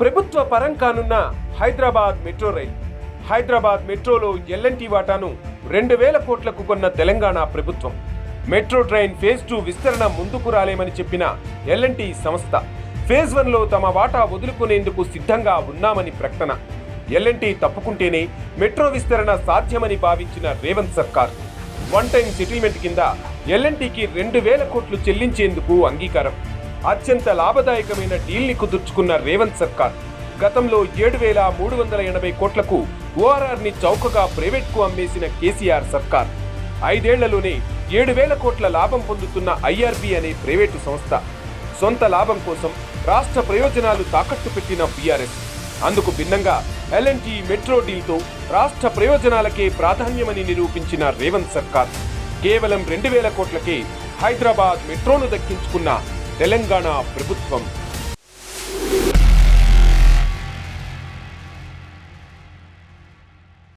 ప్రభుత్వ పరం కానున్న హైదరాబాద్ మెట్రో రైల్. హైదరాబాద్ మెట్రోలో ఎల్ఎన్టీ వాటాను రెండు వేల కోట్లకు కొన్న తెలంగాణ ప్రభుత్వం. మెట్రో ట్రైన్ ఫేజ్ టూ విస్తరణ ముందుకు రాలేమని చెప్పిన ఎల్ఎన్టీ సంస్థ ఫేజ్ వన్లో తమ వాటా వదులుకునేందుకు సిద్ధంగా ఉన్నామని ప్రకటన. ఎల్ఎన్టీ తప్పుకుంటేనే మెట్రో విస్తరణ సాధ్యమని భావించిన రేవంత్ సర్కార్. వన్ టైం సెటిల్మెంట్ కింద ఎల్ఎన్టీకి రెండు వేల కోట్లు చెల్లించేందుకు అంగీకారం. అత్యంత లాభదాయకమైన డీల్ని కుదుర్చుకున్న రేవంత్ సర్కార్. గతంలో ఏడు వేల మూడు వందల ఎనభై కోట్లకు ఓఆర్ఆర్ని చౌకగా ప్రైవేట్కు అమ్మేసిన కేసీఆర్ సర్కార్. ఐదేళ్ళలోనే ఏడు వేల కోట్ల లాభం పొందుతున్న ఐఆర్బి అనే ప్రైవేటు సంస్థ. సొంత లాభం కోసం రాష్ట్ర ప్రయోజనాలు తాకట్టు పెట్టిన బీఆర్ఎస్ అందుకు భిన్నంగా ఎల్ఎన్టీ మెట్రో డీల్తో రాష్ట్ర ప్రయోజనాలకే ప్రాధాన్యమని నిరూపించిన రేవంత్ సర్కార్. కేవలం రెండు వేల కోట్లకే హైదరాబాద్ మెట్రోను దక్కించుకున్న తెలంగాణ ప్రభుత్వం